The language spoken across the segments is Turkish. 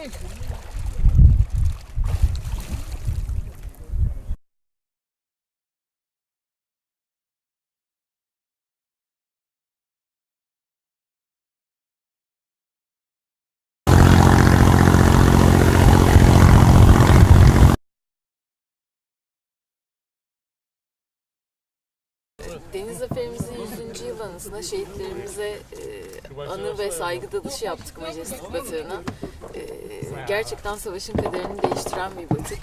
Thank you. Deniz Zaferimizin 100. yıl anısına şehitlerimize e, anı ve saygı dalışı yaptık Majestic Batığı'na. E, gerçekten savaşın kaderini değiştiren bir batık.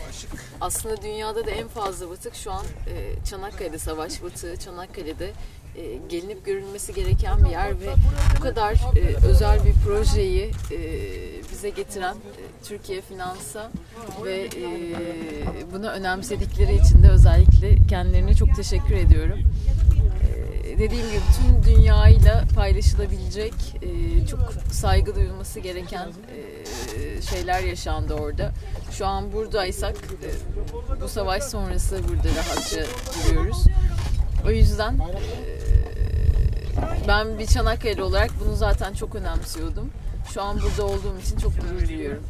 Aslında dünyada da en fazla batık şu an e, Çanakkale'de savaş batığı. Çanakkale'de e, gelinip görülmesi gereken bir yer ve bu kadar e, özel bir projeyi e, bize getiren e, Türkiye Finans'a ve e, bunu önemsedikleri için de özellikle kendilerine çok teşekkür ediyorum. Dediğim gibi tüm dünyayla paylaşılabilecek e, çok saygı duyulması gereken e, şeyler yaşandı orada. Şu an buradaysak e, bu savaş sonrası burada rahatça duruyoruz. O yüzden e, ben bir Çanakkale olarak bunu zaten çok önemsiyordum. Şu an burada olduğum için çok gurur duyuyorum.